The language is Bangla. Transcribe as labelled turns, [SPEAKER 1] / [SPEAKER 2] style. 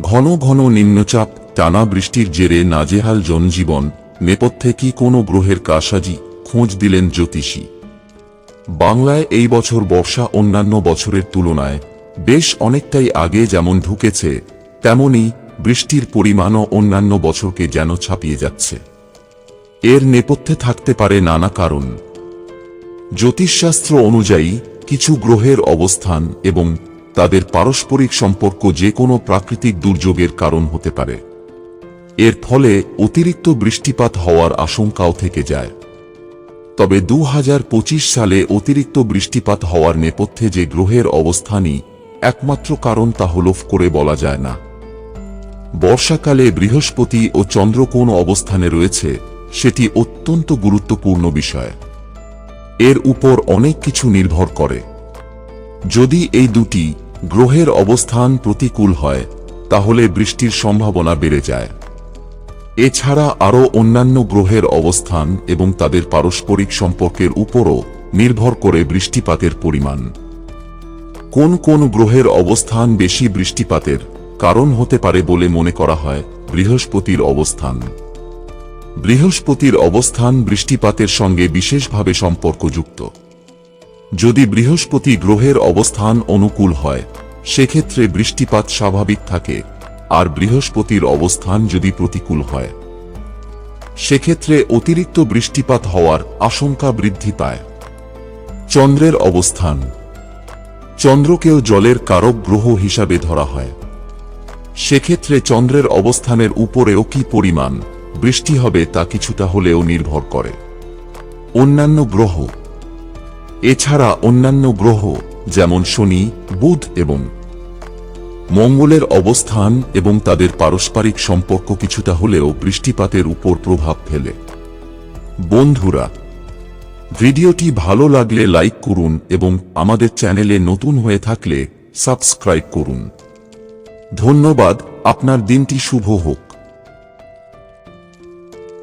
[SPEAKER 1] ঘন ঘন নিম্নচাপ, টানা বৃষ্টির জেরে নাজেহাল জনজীবন, নেপথ্যে কি কোনো গ্রহের কাসাজি খোঁজ দিলেন জ্যোতিষী। বাংলায় এই বছর বর্ষা অন্যান্য বছরের তুলনায় বেশ অনেকটাই আগে যেমন ঢুকেছে, তেমনি বৃষ্টির পরিমাণও অন্যান্য বছরকে যেন ছাপিয়ে যাচ্ছে। এর নেপথ্যে থাকতে পারে নানা কারণ। জ্যোতিষশাস্ত্র অনুযায়ী কিছু গ্রহের অবস্থান এবং তাদের পারস্পরিক সম্পর্ক যে কোনো প্রাকৃতিক দুর্যোগের কারণ হতে পারে। এর ফলে অতিরিক্ত বৃষ্টিপাত হওয়ার আশঙ্কাও থেকে যায়। তবে দু হাজার পঁচিশ সালে অতিরিক্ত বৃষ্টিপাত হওয়ার নেপথ্যে যে গ্রহের অবস্থানই একমাত্র কারণ তা হলফ করে বলা যায় না। বর্ষাকালে বৃহস্পতি ও চন্দ্র কোন অবস্থানে রয়েছে, সেটি অত্যন্ত গুরুত্বপূর্ণ বিষয়। এর উপর অনেক কিছু নির্ভর করে। যদি এই দুটি গ্রহের অবস্থান প্রতিকূল হয়, তাহলে বৃষ্টির সম্ভাবনা বেড়ে যায়। এছাড়া আরও অন্যান্য গ্রহের অবস্থান এবং তাদের পারস্পরিক সম্পর্কের উপরও নির্ভর করে বৃষ্টিপাতের পরিমাণ। কোন কোন গ্রহের অবস্থান বেশি বৃষ্টিপাতের কারণ হতে পারে বলে মনে করা হয়, বৃহস্পতির অবস্থান। বৃহস্পতির অবস্থান বৃষ্টিপাতের সঙ্গে বিশেষভাবে সম্পর্কযুক্ত। যদি বৃহস্পতি গ্রহের অবস্থান অনুকূল হয়, সেক্ষেত্রে বৃষ্টিপাত স্বাভাবিক থাকে, আর বৃহস্পতির অবস্থান যদি প্রতিকূল হয়। সেক্ষেত্রে অতিরিক্ত বৃষ্টিপাত হওয়ার আশঙ্কা বৃদ্ধি পায়। চন্দ্রের অবস্থান। চন্দ্রকেও জলের কারক গ্রহ হিসাবে ধরা হয়। সেক্ষেত্রে চন্দ্রের অবস্থানের উপরেও কি পরিমাণ বৃষ্টি হবে তা কিছুটা হলেও নির্ভর করে। অন্যান্য গ্রহ। এছাড়া অন্যান্য গ্রহ, যেমন শনি, বুধ এবং মঙ্গলের অবস্থান এবং তাদের পারস্পরিক সম্পর্ক কিছুটা হলেও বৃষ্টিপাতের উপর প্রভাব ফেলে। বন্ধুরা, ভিডিওটি ভালো লাগলে লাইক করুন এবং আমাদের চ্যানেলে নতুন হয়ে থাকলে সাবস্ক্রাইব করুন। ধন্যবাদ, আপনার দিনটি শুভ হোক।